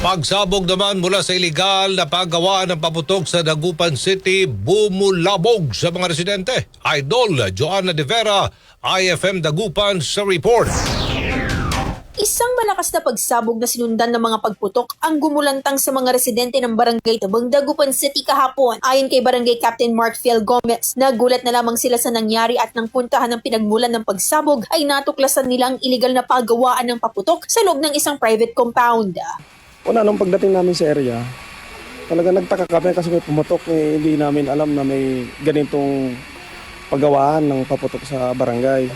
Pagsabog naman mula sa iligal na paggawa ng paputok sa Dagupan City, bumulabog sa mga residente. Idol Joanna De Vera, IFM Dagupan sa report. Isang malakas na pagsabog na sinundan ng mga pagputok ang gumulantang sa mga residente ng Barangay Tabang Dagupan City kahapon. Ayon kay Barangay Captain Mark Phil Gomez, nagulat na lamang sila sa nangyari at nang puntahan ng pinagmulan ng pagsabog ay natuklasan nilang iligal na paggawaan ng paputok sa loob ng isang private compound. Una, nung pagdating namin sa area, talaga nagtaka kami kasi may pumutok. Eh, hindi namin alam na may ganitong paggawaan ng paputok sa barangay.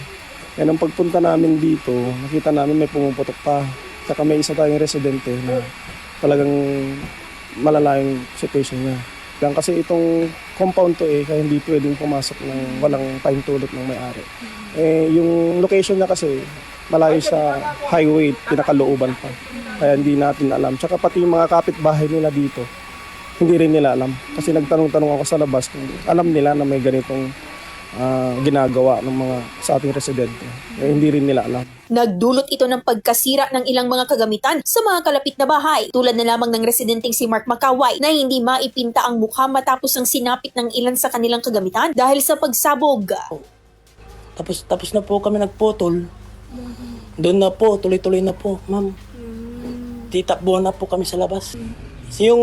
Kaya nung pagpunta namin dito, nakita namin may pumuputok pa. Saka may isa tayong residente na talagang malala situation niya. Yan kasi itong compound to eh, kaya hindi pwedeng pumasok ng walang pahintulot ng may-ari. Eh, yung location niya kasi malayo sa highway, pinakalooban pa. Kaya hindi natin alam. Tsaka pati yung mga kapitbahay nila dito, hindi rin nila alam. Kasi nagtanong-tanong ako sa labas kung alam nila na may ganitong ah, ginagawa ng mga sa ating residente. Eh, hindi rin nila alam. Nagdulot ito ng pagkasira ng ilang mga kagamitan sa mga kalapit na bahay tulad na lamang ng residenteng si Mark Makaway na hindi maipinta ang mukha matapos ang sinapit ng ilan sa kanilang kagamitan dahil sa pagsabog. Tapos tapos na po kami nagputol. Doon na po, tuloy-tuloy na po, ma'am. Titakbuhan na po kami sa labas. Yung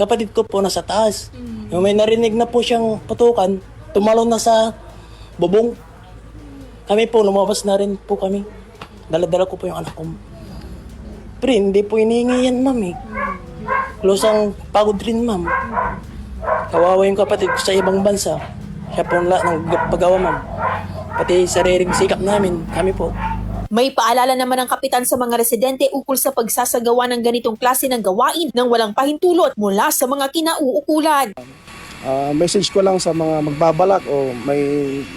kapatid ko po nasa taas. Yung may narinig na po siyang putukan, tumalon na sa bubong. Kami po, lumabas na rin po kami. Dala-dala ko po yung anak ko. Pero hindi po inihingi yan, ma'am eh. Close ang pagod rin, ma'am. Kawawa yung kapatid ko sa ibang bansa. Siya po ang lahat ng pagawa, ma'am. Pati sariling sikap namin, kami po. May paalala naman ang kapitan sa mga residente ukol sa pagsasagawa ng ganitong klase ng gawain nang walang pahintulot mula sa mga kinauukulan. Ah, message ko lang sa mga magbabalak o may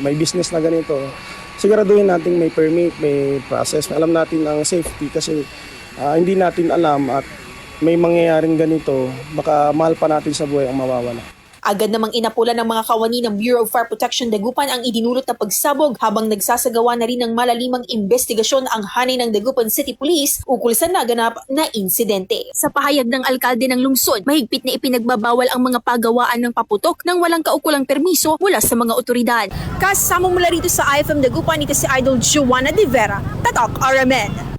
may business na ganito. Siguraduhin natin may permit, may process. Alam natin ang safety kasi ah, hindi natin alam at may mangyayaring ganito, baka mahal pa natin sa buhay ang mawawala. Agad namang inapula ng mga kawani ng Bureau of Fire Protection Dagupan ang idinulot na pagsabog habang nagsasagawa na rin ng malalimang investigasyon ang hanay ng Dagupan City Police ukol sa naganap na insidente. Sa pahayag ng alkalde ng lungsod, mahigpit na ipinagbabawal ang mga pagawaan ng paputok nang walang kaukulang permiso mula sa mga otoridad. Kasama mula rito sa IFM Dagupan, ito si Idol Joanna De Vera, Tatak RMN.